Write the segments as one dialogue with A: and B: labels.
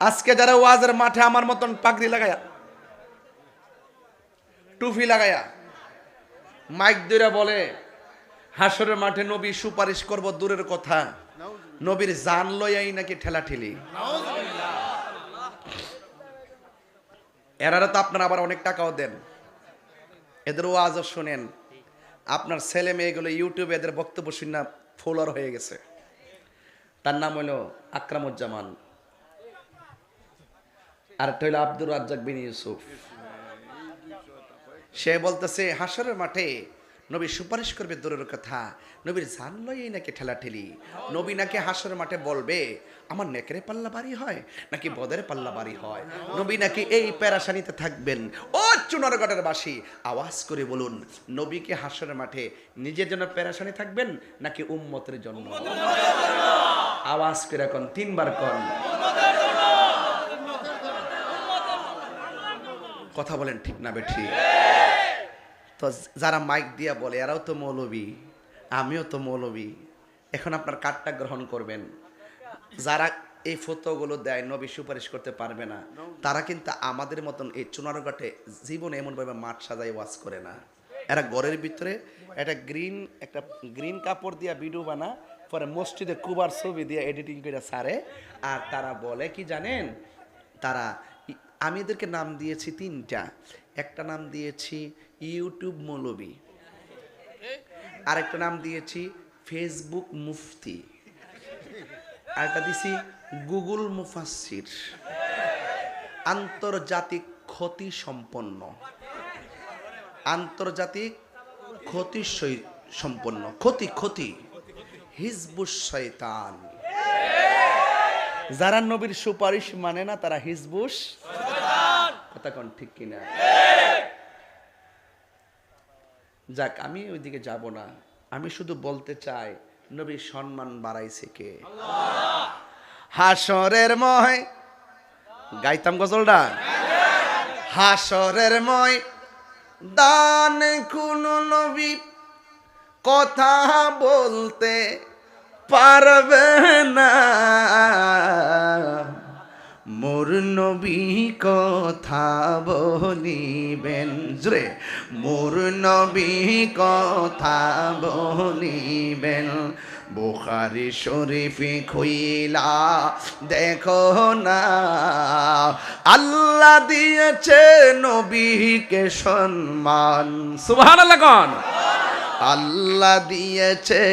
A: আজকে যারা ওয়াজের মাঠে আমার মতন পাগড়ি লাগায়া, টুপি লাগায়া, মাইক দইরা বলে, হাসরের মাঠে নবী সুপারিশ করব দূরের কথা, নবীর জান লইয়াই নাকি ঠেলা ঠেলি এরারা তো আপনারা আবার অনেক টাকাও দেন। এদের ওয়াজও শোনেন। আপনার ছেলে মেয়েগুলো ইউটিউবে এদের বক্তব্য শুনে ফলোয়ার হয়ে গেছে। তার নাম হলো আকরামুজ্জামান। আর একটা হইল আব্দুর রাজ্জাক বিন ইউসুফ। সে বলতেছে হাসরের মাঠে নবী সুপারিশ করবে দূরের কথা। নবীর জান লইই নাকি ঠেলা ঠেলি নবী নাকি হাসরের মাঠে বলবে, আমার নেকেরে পাল্লা বাড়ি হয় নাকি বদের পাল্লা বাড়ি হয়? নবী নাকি এই প্যারাসানিতে থাকবেন। ও চুনারগড়ের বাসি, আওয়াজ করে বলুন, নবী কি হাসরের মাঠে নিজের জন্য প্যারাসানি থাকবেন নাকি উম্মতের জন্য? আওয়াজ করে এখন তিনবার কন। কথা বলেন ঠিক না বেঠি? তো যারা মাইক দিয়া বলে, এরাও তো মৌলবী, আমিও তো মৌলবী। এখন আপনার কার্ডটা গ্রহণ করবেন। যারা এই ফটোগুলো দেয়, নবী সুপারিশ করতে পারবে না, তারা কিন্তু আমাদের মতন এই চুনার চুনারঘাটে জীবনে এমনভাবে মাঠ সাজাই ওয়াজ করে না। এরা ঘরের ভিতরে একটা গ্রিন একটা গ্রিন কাপড় দিয়া ভিডিও বানা, পরে মসজিদে কুবার ছবি দিয়ে এডিটিং করে সারে, আর তারা বলে কি জানেন? তারা আমি এদেরকে নাম দিয়েছি তিনটা। একটা নাম দিয়েছি ইউটিউব মৌলবী। আরেকটা নাম দিয়েছি ফেসবুক মুফতি। আরেকটা দিছি গুগল মুফাসির আন্তর্জাতিক ক্ষতি সম্পন্ন। আন্তর্জাতিক ক্ষতি সম্পন্ন। ক্ষতি ক্ষতি। হিজবুস শয়তান। যারা নবীর সুপারিশ মানে না, তারা হিজবুস। কথা ঠিক কিনা? যাক, আমি ওইদিকে যাব না। আমি শুধু বলতে চাই, নবীর সম্মান বাড়াইছে কে? হাসরের ময়, গাইতাম গজলটা? হাসরের ময়, দান কোন নবী, কথা বলতে পারবে না মোর নবী কথা বলিবেন জুড়ে মোর নবী কথা বলিবেন। বুখারি শরীফি খুইলা দেখো না। আল্লাহ দিয়েছে নবীকে সম্মান। সুবহানাল্লাহ কোন। আল্লাহ দিয়েছে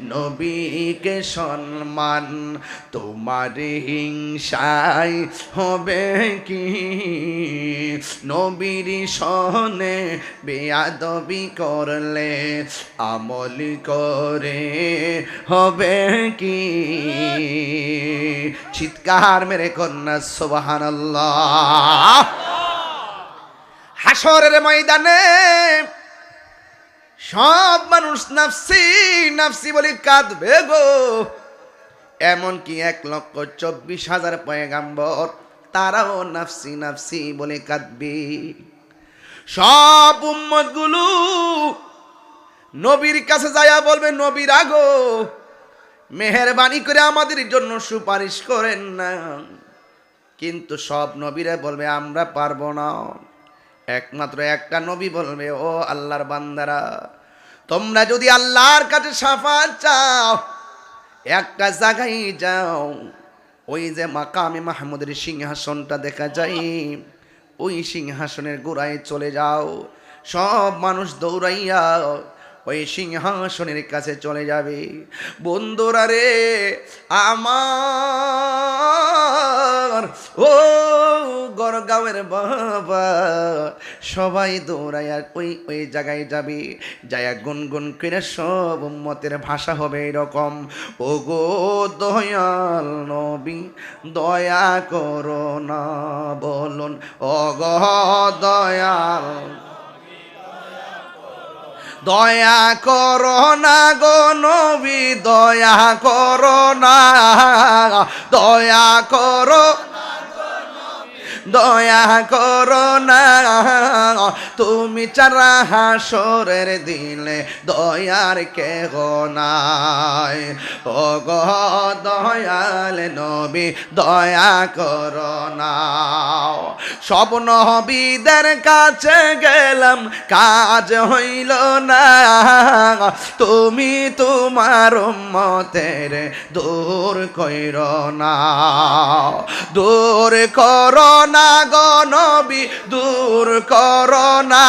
A: নবীকে সম্মান। তোমার হিংসায় হবে কি? নবীর সনে বেয়াদবি করলে আমল করে হবে কি? চিৎকার মেরে কন্যা সোবাহান হাসরের ময়দানে সব মানুষ নাফসি নাফসি বলে কাঁদবে গো। এমনকি এক লক্ষ চব্বিশ হাজার পয়গাম্বর, তারাও নাফসি নাফসি বলে কাঁদবে। সব উম্মতগুলো নবীর কাছে যায়া বলবে নবীর আগো মেহরবানি করে আমাদের জন্য সুপারিশ করেন না। কিন্তু সব নবীরা বলবে, আমরা পারব না। একমাত্র একটা নবী বলবে, ও আল্লাহর বান্দারা, তোমরা যদি আল্লাহর কাছে সাফাত চাও, একটা জায়গায় যাও, ওই যে মাকামে মাহমুদের সিংহাসনটা দেখা যায়, ওই সিংহাসনের গোড়ায় চলে যাও, সব মানুষ দৌড়াইয়া ওই সিংহাসনের কাছে চলে যাবে। বন্ধুরা রে, আমার ও গড়গাঁওয়ের বাবা, সবাই দৌড়াইয়া ওই ওই জায়গায় যাবে। যায়া গুনগুন করে সব উম্মতের ভাষা হবে এরকম। ও গো দয়াল নবী, দয়া করো না বলুন ও গো দয়াল দয়া করো না গো নবী, দয়া করো না, দয়া করো দয়া করো না। তুমি চারা হাসরের দিলে দয়ার কে নাই। ও গো দয়াল নবী, দয়া করো না। সব নবীদের কাছে গেলাম, কাজ হইল না। তুমি তোমার মতের দূর কইর না। দূর কর না। গনবী দূর কর না,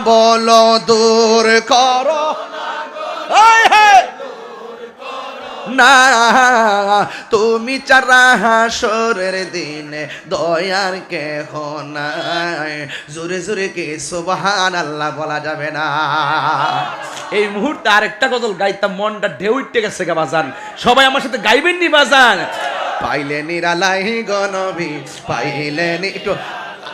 A: বলো দূর কর! না। তুমি চারা হাসরের দিনে দয়ার কে নাই। জোরে জোরে কে সুবহান আল্লাহ বলা যাবে না।
B: এই মুহূর্তে আরেকটা গজল গাইতাম, মনটা ঢেউ গেছে গা বাজান। সবাই আমার সাথে গাইবেন নি বাজান?
A: পাইলে নিরালাই গনবি পাইলেনি একটু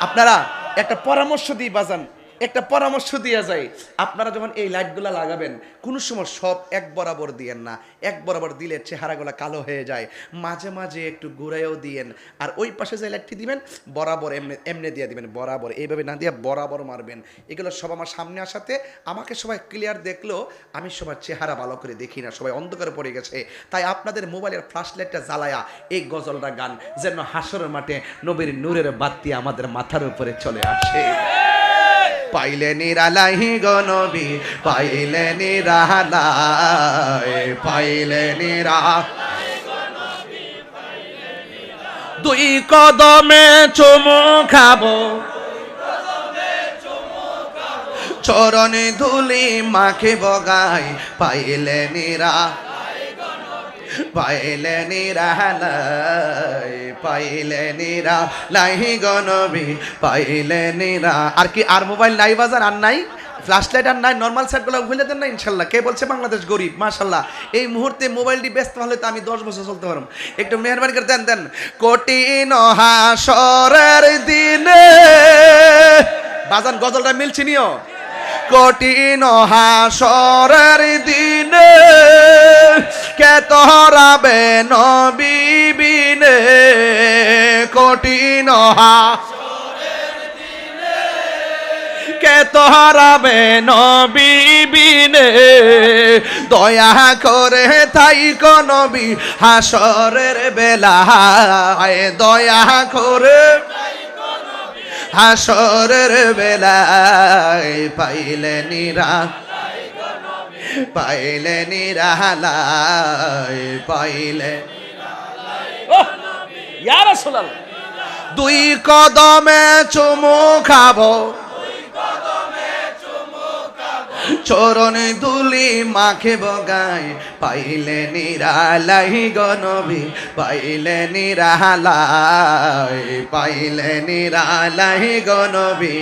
A: আপনারা একটা পরামর্শ দিই বাজান। একটা পরামর্শ দিয়ে যায় আপনারা যখন এই লাইটগুলো লাগাবেন, কোনো সময় সব এক বরাবর দিয়েন না। এক বরাবর দিলে চেহারাগুলো কালো হয়ে যায়। মাঝে মাঝে একটু ঘুরাইও দিয়েন। আর ওই পাশে যে লাইটটি দিবেন, বরাবর এমনি এমনি দিয়ে দিবেন, বরাবর। এইভাবে না দিয়ে বরাবর মারবেন। এগুলো সব আমার সামনে আসাতে আমাকে সবাই ক্লিয়ার দেখলেও আমি সবার চেহারা ভালো করে দেখি না। সবাই অন্ধকারে পড়ে গেছে। তাই আপনাদের মোবাইলের ফ্ল্যাশ লাইটটা জ্বালায়া এই গজলটা গান যেন হাসরের মাঠে নবীর নূরের বাতি আমাদের মাথার উপরে চলে আসে। পাইলে নিরালাই গনবি পাইলে নিরালাই, পাইলে নিরা দুই কদমে চুমু খাব। চরণে ধুলি মাখে বগাই পাইলে নিরা পাইলে নিরালাই, পাইলে নিরা লাহি গনবি পাইলে আর কি, আর মোবাইল নাই বাজার, আর নাই ফ্ল্যাশ লাইট আর নাই নর্মাল সেটগুলো ভুলে দেন না ইনশাল্লাহ। কে বলছে বাংলাদেশ গরিব? মাশাল্লাহ। এই মুহূর্তে মোবাইলটি ব্যস্ত হলে তো আমি দশ বছর চলতে পারব একটু মেহরবানি করে দেন দেন। কঠিন হাসরের দিনে বাজান গজলটা মিলছে নিও। কঠিন হাসরের দিনে, কে তোরাবে নবিবিনে কঠিন কে তোরাবে নবিবিনে দয়া করে তাই নবী হাসরের বেলা দয়া করে হাসরের বেলায় পাইলে নিরা পাইলে নিরালায় পাইলে দুই কদমে চুমু খাব। চরণে দুলি মাখে বগাই পাইলে নিরালাই গনবি পাইলে নিরালাই পাইলে নিরালাই গনবি